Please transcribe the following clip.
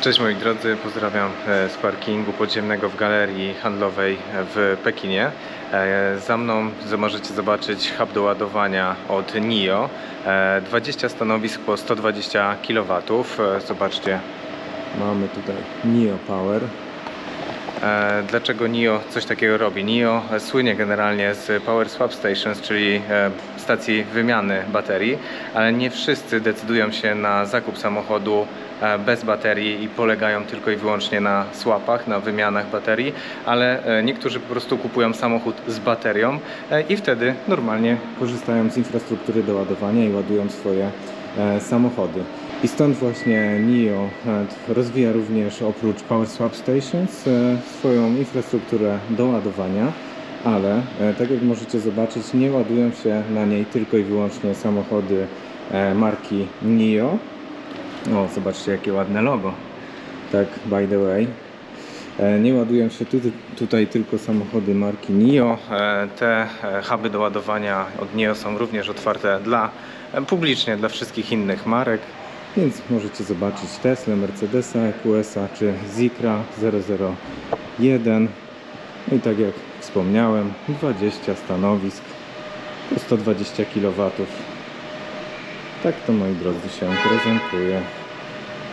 Cześć moi drodzy, pozdrawiam e, z parkingu podziemnego w galerii handlowej w Pekinie. E, Za mną możecie zobaczyć hub do ładowania od NIO. E, 20 stanowisk po 120 kW. E, Zobaczcie, mamy tutaj NIO Power. E, Dlaczego NIO coś takiego robi? NIO słynie generalnie z Power Swap Stations, czyli e, stacji wymiany baterii, ale nie wszyscy decydują się na zakup samochodu e, bez baterii i polegają tylko i wyłącznie na swapach, na wymianach baterii, ale niektórzy po prostu kupują samochód z baterią i wtedy normalnie korzystają z infrastruktury do ładowania i ładują swoje samochody. I stąd właśnie NIO rozwija również oprócz Power Swap Stations e, swoją infrastrukturę do ładowania, ale e, tak jak możecie zobaczyć, nie ładują się na niej tylko i wyłącznie samochody e, marki NIO. O, zobaczcie jakie ładne logo. Tak, by the way. Nie ładują się tu, tutaj tylko samochody marki NIO. Te huby do ładowania od NIO są również otwarte dla publicznie dla wszystkich innych marek. Więc możecie zobaczyć Tesla, Mercedesa, EQS-a czy Zikra 001. No i tak jak wspomniałem, 20 stanowisk po 120 kW. Tak to moi drodzy się prezentuje.